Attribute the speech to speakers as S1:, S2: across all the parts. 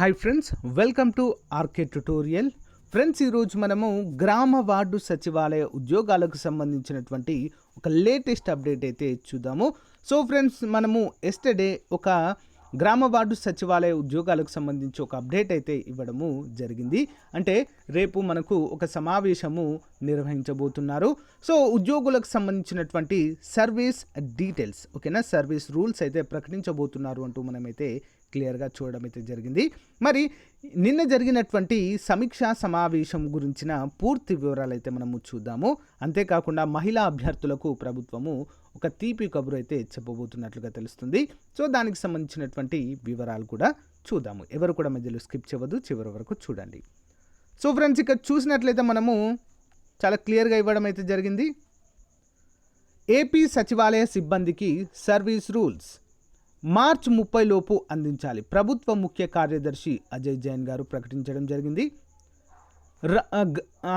S1: Hi friends welcome to RK tutorial friends ఈరోజు మనము గ్రామ వార్డు సచివాలయ ఉద్యోగాలకు సంబంధించినటువంటి ఒక లేటెస్ట్ అప్డేట్ అయితే చూద్దాము. సో ఫ్రెండ్స్ మనము ఎస్టర్డే ఒక గ్రామ వార్డు సచివాలయ ఉద్యోగాలకు సంబంధించి ఒక అప్డేట్ అయితే ఇవ్వడము జరిగింది. అంటే రేపు మనకు ఒక సమావేశము నిర్వహించబోతున్నారు. సో ఉద్యోగులకు సంబంధించినటువంటి సర్వీస్ డీటెయిల్స్ ఓకేనా? సర్వీస్ రూల్స్ అయితే ప్రకటించబోతున్నారు అంటూ మనమైతే క్లియర్గా చూడడం అయితే జరిగింది. మరి నిన్న జరిగినటువంటి సమీక్షా సమావేశం గురించిన పూర్తి వివరాలు అయితే మనము చూద్దాము. అంతేకాకుండా మహిళా అభ్యర్థులకు ప్రభుత్వము ఒక తీపి కబురు అయితే చెప్పబోతున్నట్లుగా తెలుస్తుంది. సో దానికి సంబంధించినటువంటి వివరాలు కూడా చూద్దాము. ఎవరు కూడా మధ్యలో స్కిప్ చేయవద్దు చివరి వరకు చూడండి. సో ఫ్రెండ్స్ ఇక్కడ చూసినట్లయితే మనము చాలా క్లియర్గా ఇవ్వడం అయితే జరిగింది. ఏపీ సచివాలయ సిబ్బందికి సర్వీస్ రూల్స్. మార్చ్ ముప్పై లోపు అందించాలి. ప్రభుత్వ ముఖ్య కార్యదర్శి అజయ్ జైన్ గారు ప్రకటించడం జరిగింది.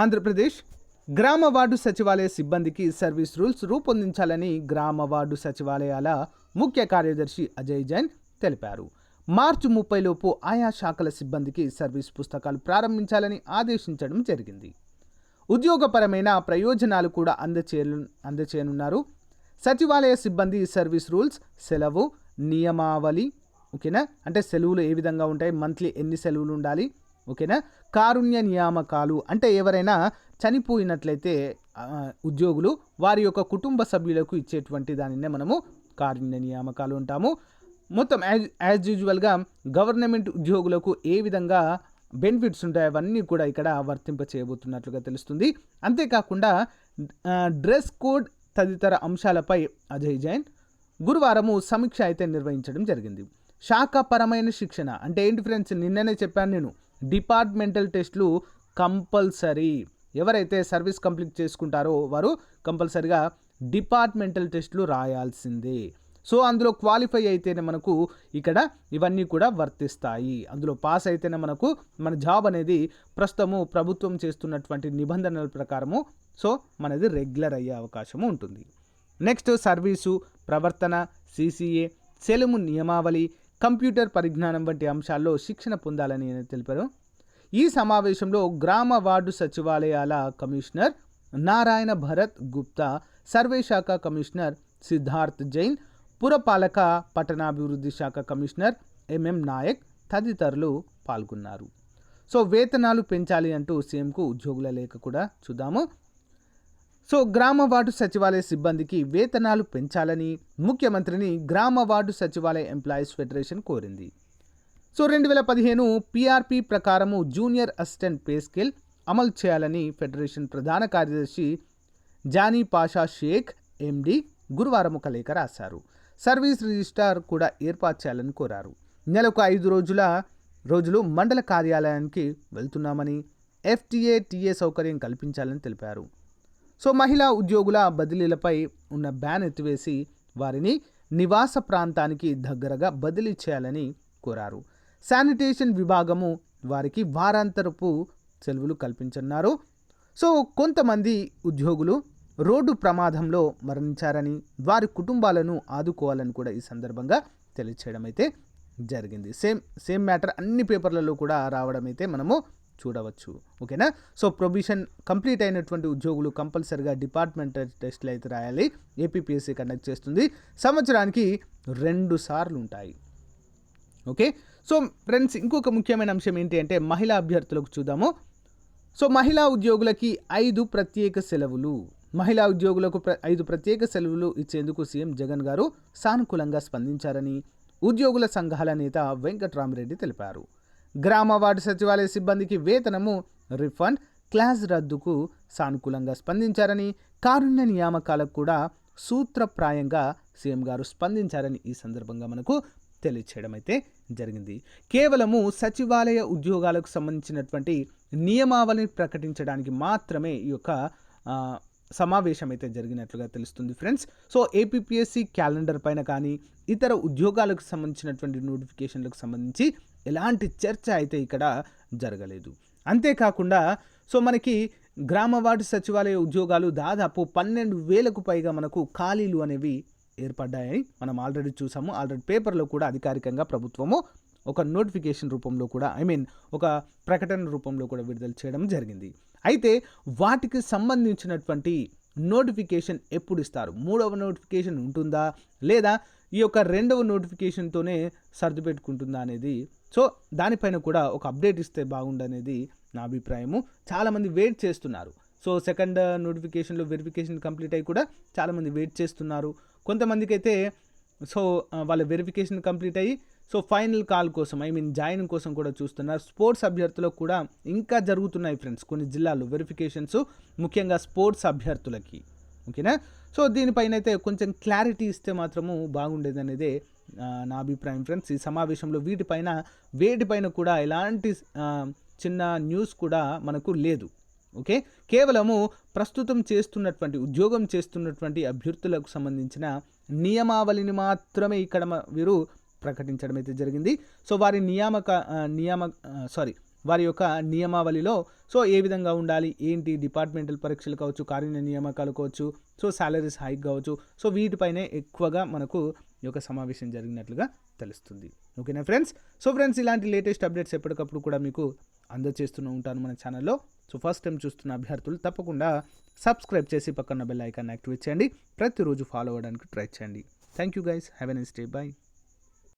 S1: ఆంధ్రప్రదేశ్ గ్రామ వార్డు సచివాలయ సిబ్బందికి సర్వీస్ రూల్స్ రూపొందించాలని గ్రామ వార్డు సచివాలయాల ముఖ్య కార్యదర్శి అజయ్ జైన్ తెలిపారు. మార్చి ముప్పై లోపు ఆయా శాఖల సిబ్బందికి సర్వీస్ పుస్తకాలు ప్రారంభించాలని ఆదేశించడం జరిగింది. ఉద్యోగపరమైన ప్రయోజనాలు కూడా అందచేయను అందచేయనున్నారు. సచివాలయ సిబ్బంది సర్వీస్ రూల్స్ సెలవు నియమావళి ఓకేనా? అంటే సెలవులు ఏ విధంగా ఉంటాయి? మంత్లీ ఎన్ని సెలవులు ఉండాలి? ఓకేనా? కారుణ్య నియామకాలు అంటే ఎవరైనా చనిపోయినట్లయితే ఉద్యోగులు వారి యొక్క కుటుంబ సభ్యులకు ఇచ్చేటువంటి దానినే మనము కారుణ్య నియామకాలు ఉంటాము మొత్తం యాజ్ యాజ్ యూజువల్గా గవర్నమెంట్ ఉద్యోగులకు ఏ విధంగా బెనిఫిట్స్ ఉంటాయి అవన్నీ కూడా ఇక్కడ వర్తింప చేయబోతున్నట్లుగా తెలుస్తుంది. అంతేకాకుండా డ్రెస్ కోడ్ తదితర అంశాలపై అజయ్ జైన్ గురువారము సమీక్ష అయితే నిర్వహించడం జరిగింది. శాఖాపరమైన శిక్షణ అంటే ఏంటి ఫ్రెండ్స్ నిన్ననే చెప్పాను నేను. డిపార్ట్మెంటల్ టెస్టులు కంపల్సరీ. ఎవరైతే సర్వీస్ కంప్లీట్ చేసుకుంటారో వారు కంపల్సరిగా డిపార్ట్మెంటల్ టెస్టులు రాయాల్సిందే. సో అందులో క్వాలిఫై అయితేనే మనకు ఇక్కడ ఇవన్నీ కూడా వర్తిస్తాయి. అందులో పాస్ అయితేనే మనకు మన జాబ్ అనేది ప్రస్తుతము ప్రభుత్వం చేస్తున్నటువంటి నిబంధనల ప్రకారము సో మనది రెగ్యులర్ అయ్యే అవకాశము ఉంటుంది. నెక్స్ట్ సర్వీసు ప్రవర్తన సీసీఏ సెలవు నియమావళి కంప్యూటర్ పరిజ్ఞానం వంటి అంశాల్లో శిక్షణ పొందాలని తెలిపారు. ఈ సమావేశంలో గ్రామ వార్డు సచివాలయాల కమిషనర్ నారాయణ భరత్ గుప్తా సర్వే శాఖ కమిషనర్ సిద్ధార్థ్ జైన్ పురపాలక పట్టణాభివృద్ధి శాఖ కమిషనర్ ఎంఎం నాయక్ తదితరులు పాల్గొన్నారు. సో వేతనాలు పెంచాలి అంటూ సీఎంకు ఉద్యోగుల లేఖ కూడా చూద్దాము. సో గ్రామ వార్డు సచివాలయ సిబ్బందికి వేతనాలు పెంచాలని ముఖ్యమంత్రిని గ్రామ వార్డు సచివాలయ ఎంప్లాయీస్ ఫెడరేషన్ కోరింది. సో రెండు వేల పదిహేను పీఆర్పీ ప్రకారము జూనియర్ అసిస్టెంట్ పే స్కేల్ అమలు చేయాలని ఫెడరేషన్ ప్రధాన కార్యదర్శి జానీ పాషా షేక్ ఎండి గురువారం ఒక లేఖ రాశారు. సర్వీస్ రిజిస్టార్ కూడా ఏర్పాటు చేయాలని కోరారు. నెలకు ఐదు రోజుల రోజులు మండల కార్యాలయానికి వెళ్తున్నామని ఎఫ్టీఏ టీఏ సౌకర్యం కల్పించాలని తెలిపారు. సో మహిళా ఉద్యోగుల బదిలీలపై ఉన్న బ్యాన్ ఎత్తివేసి వారిని నివాస ప్రాంతానికి దగ్గరగా బదిలీ చేయాలని కోరారు. శానిటేషన్ విభాగము వారికి వారాంతరపు సెలవులు కల్పించన్నారు సో కొంతమంది ఉద్యోగులు రోడ్డు ప్రమాదంలో మరణించారని వారి కుటుంబాలను ఆదుకోవాలని కూడా ఈ సందర్భంగా తెలియచేయడం అయితే జరిగింది. సేమ్ సేమ్ మ్యాటర్ అన్ని పేపర్లలో కూడా రావడం అయితే మనము చూడవచ్చు. ఓకేనా? సో ప్రొవిషన్ కంప్లీట్ అయినటువంటి ఉద్యోగులు కంపల్సరిగా డిపార్ట్మెంట్ టెస్ట్లు అయితే రాయాలి. ఏపీపీఎస్సీ కండక్ట్ చేస్తుంది. సంవత్సరానికి రెండు సార్లు ఉంటాయి. ఓకే? సో ఫ్రెండ్స్ ఇంకొక ముఖ్యమైన అంశం ఏంటి అంటే మహిళా అభ్యర్థులకు చూద్దాము. సో మహిళా ఉద్యోగులకి ఐదు ప్రత్యేక సెలవులు. మహిళా ఉద్యోగులకు ప్ర ఐదు ప్రత్యేక సెలవులు ఇచ్చేందుకు సీఎం జగన్ గారు సానుకూలంగా స్పందించారని ఉద్యోగుల సంఘాల నేత వెంకట్రామరెడ్డి తెలిపారు. గ్రామ వార్డు సచివాలయ సిబ్బందికి వేతనము రిఫండ్ క్లాస్ రద్దుకు సానుకూలంగా స్పందించారని కారుణ్య నియామకాలకు కూడా సూత్రప్రాయంగా సీఎం గారు స్పందించారని ఈ సందర్భంగా మనకు తెలియచేయడం అయితే జరిగింది. కేవలము సచివాలయ ఉద్యోగాలకు సంబంధించినటువంటి నియమావళిని ప్రకటించడానికి మాత్రమే ఈ యొక్క సమావేశం అయితే జరిగినట్లుగా తెలుస్తుంది ఫ్రెండ్స్. సో ఏపీఎస్సి క్యాలెండర్ పైన కానీ ఇతర ఉద్యోగాలకు సంబంధించినటువంటి నోటిఫికేషన్లకు సంబంధించి ఎలాంటి చర్చ అయితే ఇక్కడ జరగలేదు. అంతేకాకుండా సో మనకి గ్రామ వార్డు సచివాలయ ఉద్యోగాలు దాదాపు పన్నెండు వేలకు పైగా మనకు ఖాళీలు అనేవి ఏర్పడ్డాయని మనం ఆల్రెడీ చూసాము. ఆల్రెడీ పేపర్లో కూడా అధికారికంగా ప్రభుత్వము ఒక నోటిఫికేషన్ రూపంలో కూడా ఐ మీన్ ఒక ప్రకటన రూపంలో కూడా విడుదల చేయడం జరిగింది. అయితే వాటికి సంబంధించినటువంటి నోటిఫికేషన్ ఎప్పుడు ఇస్తారు? మూడవ నోటిఫికేషన్ ఉంటుందా? లేదా ఈ యొక్క రెండవ నోటిఫికేషన్తోనే సర్దుపెట్టుకుంటుందా అనేది సో దానిపైన కూడా ఒక అప్డేట్ ఇస్తే బాగుండనేది నా అభిప్రాయము. చాలామంది వెయిట్ చేస్తున్నారు. సో సెకండ్ నోటిఫికేషన్లో వెరిఫికేషన్ కంప్లీట్ అయ్యి కూడా చాలామంది వెయిట్ చేస్తున్నారు. కొంతమందికి అయితే సో వాళ్ళ వెరిఫికేషన్ కంప్లీట్ అయ్యి సో ఫైనల్ కాల్ కోసం ఐ మీన్ జాయిన్ కోసం కూడా చూస్తున్నారు. స్పోర్ట్స్ అభ్యర్థులకు కూడా ఇంకా జరుగుతున్నాయి ఫ్రెండ్స్ కొన్ని జిల్లాల్లో వెరిఫికేషన్స్ ముఖ్యంగా స్పోర్ట్స్ అభ్యర్థులకి. ఓకేనా? సో దీనిపైన అయితే కొంచెం క్లారిటీ ఇస్తే మాత్రము బాగుండేది అనేదే నా అభిప్రాయం ఫ్రెండ్స్. ఈ సమావేశంలో వీటిపైన వేటిపైన కూడా ఎలాంటి చిన్న న్యూస్ కూడా మనకు లేదు. ఓకే? కేవలము ప్రస్తుతం చేస్తున్నటువంటి ఉద్యోగం చేస్తున్నటువంటి అభ్యర్థులకు సంబంధించిన నియమావళిని మాత్రమే ఇక్కడ వీరు ప్రకటించడం అయితే జరిగింది. సో వారి నియామక నియామ సారీ వారి యొక్క నియమావళిలో. సో ఏ విధంగా ఉండాలి? ఏంటి? డిపార్ట్మెంటల్ పరీక్షలు కావచ్చు కార్య నియామకాలు కావచ్చు సో శాలరీస్ హైక్ కావచ్చు. సో వీటిపైనే ఎక్కువగా మనకు ఈ యొక్క సమావేశం జరిగినట్లుగా తెలుస్తుంది. ఓకేనా ఫ్రెండ్స్? సో ఫ్రెండ్స్ ఇలాంటి లేటెస్ట్ అప్డేట్స్ ఎప్పటికప్పుడు కూడా మీకు అందజేస్తూనే ఉంటాను మన ఛానల్లో. సో ఫస్ట్ టైం చూస్తున్న అభ్యర్థులు తప్పకుండా సబ్స్క్రైబ్ చేసి పక్కన బెల్ ఐకాన్ యాక్టివేట్ చేయండి. ప్రతిరోజు ఫాలో అవ్వడానికి ట్రై చేయండి. Thank you guys. Have an day. Bye.